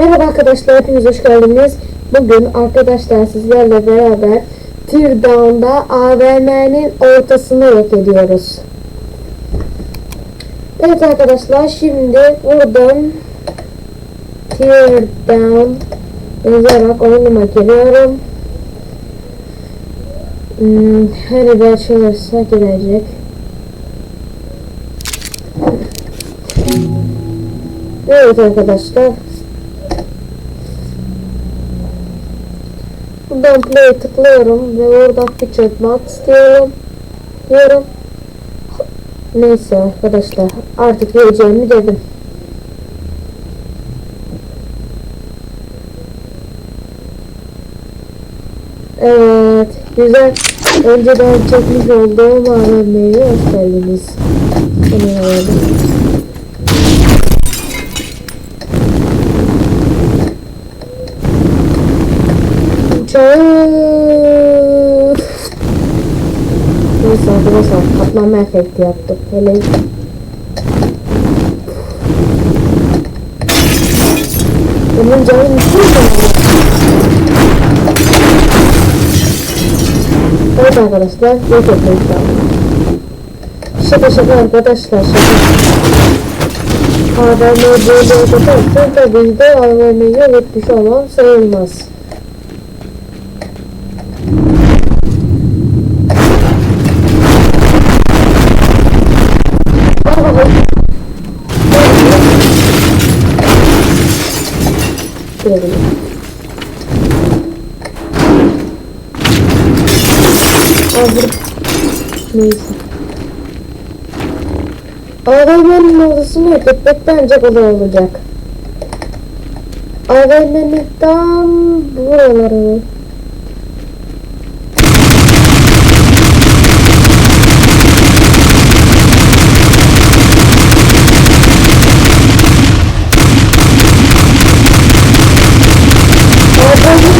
Merhaba arkadaşlar, hepiniz hoş geldiniz. Bugün arkadaşlar sizlerle beraber Teardown'da AVM'nin ortasını yok ediyoruz. Evet arkadaşlar, şimdi buradan Teardown yazarak oyunuma giriyorum. Hmm, her bir açılırsa girecek. Evet arkadaşlar. Buradan play tıklıyorum ve oradan picture mat istiyorum. Diyorum. Neyse arkadaşlar artık geleceğimi dedim. Evet güzel. Önceden çekmiş olduğum AVM'ye hoş geldiniz. Bunu Uçağı. Neyse arkadaşlar patlama efekti yaptık. Hele Bunun canı mutlu Evet arkadaşlar yok etmeyi Şaka şaka arkadaşlar şaka. AVM böyle yaparsa tabii de AVM'yi yok etmiş olmam sayılmaz. Hazır. Neyse. AVM'nin odasını ötetmek bence kolay olacak. AVM'nin tam buraları. AVM'nin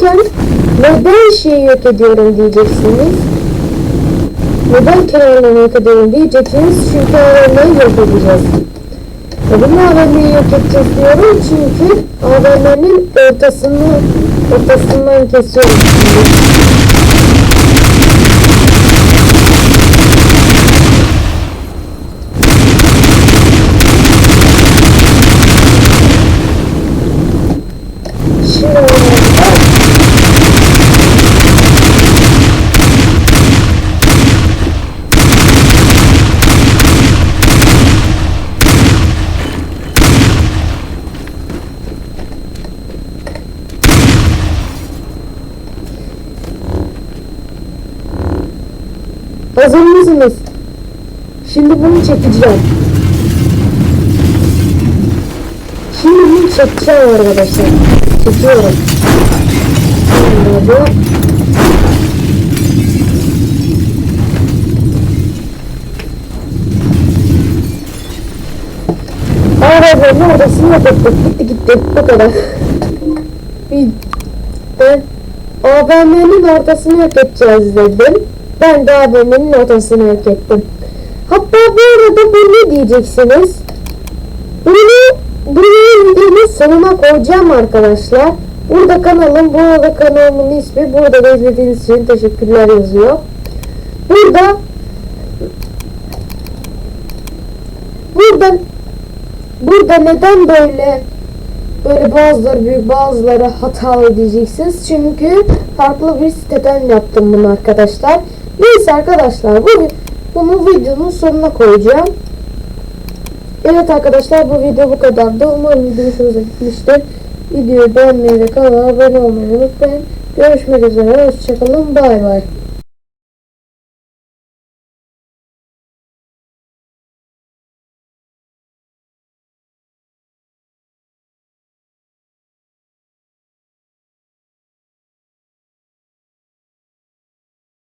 derken neden şeyi yok ediyorum diyeceksiniz. Neden kenarlarını yok ediyorum diyeceksiniz çünkü AVM'yi yok edeceğiz. Neden AVM'yi yok edeceğiz diyorum çünkü AVM'nin ortasını ortasından kesiyorum. Şimdi Hazır mısınız? Şimdi bunu çekeceğim. Şimdi bunu çekeceğim arkadaşlar. Çekiyorum. Bu. Arabanın orasını yaptık. Gitti gitti. Bu kadar. Bitti. AVM'nin ortasını yok edeceğiz dedim. Ben de AVM'nin ortasını yok ettim. Hatta bu arada bu ne diyeceksiniz? Bunu buraya videonun sonuna koyacağım arkadaşlar. Burada kanalım, burada kanalımın ismi. Burada da izlediğiniz için teşekkürler yazıyor. Burada burada burada neden böyle böyle bazıları büyük bazıları hatalı diyeceksiniz. Çünkü farklı bir siteden yaptım bunu arkadaşlar. Neyse arkadaşlar bu bunu videonun sonuna koyacağım. Evet arkadaşlar bu video bu kadardı. Umarım video gitmiştir. Videoyu beğenmeyi ve kanala abone olmayı unutmayın. Görüşmek üzere. Hoşçakalın. Bay bay.